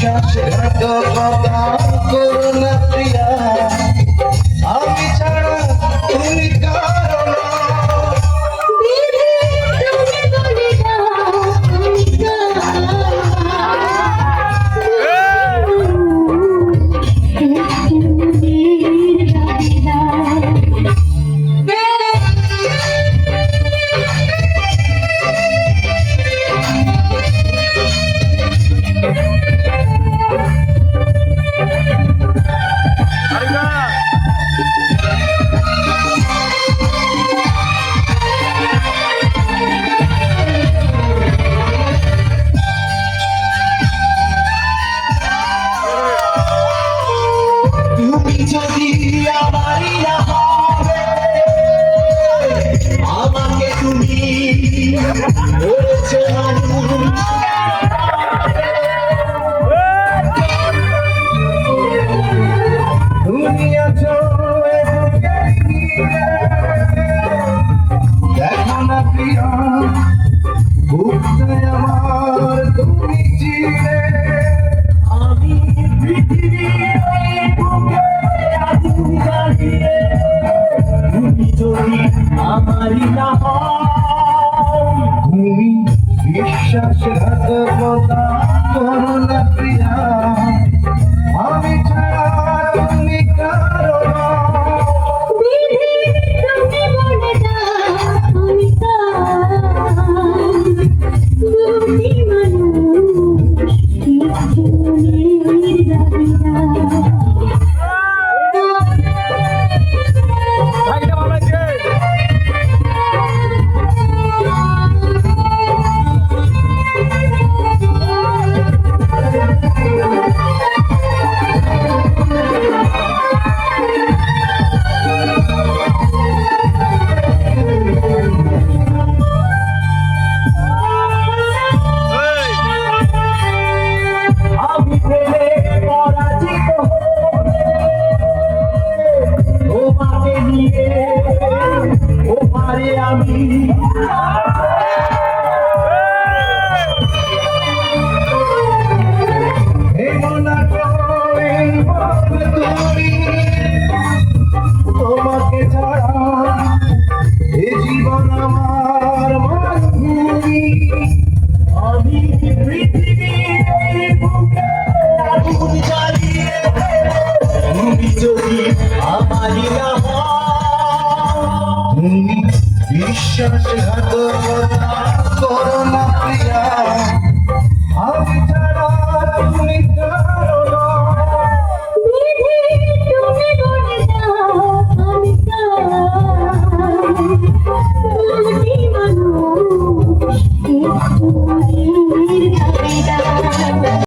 বিশ্বাসঘাতকতা করো করুণা প্রিয়া। বিশ্বাসঘাতকতা yeah. বিশ্বাস ঘাতকতা করো না প্রিয়া আমি ছাড়া তুমি কারও না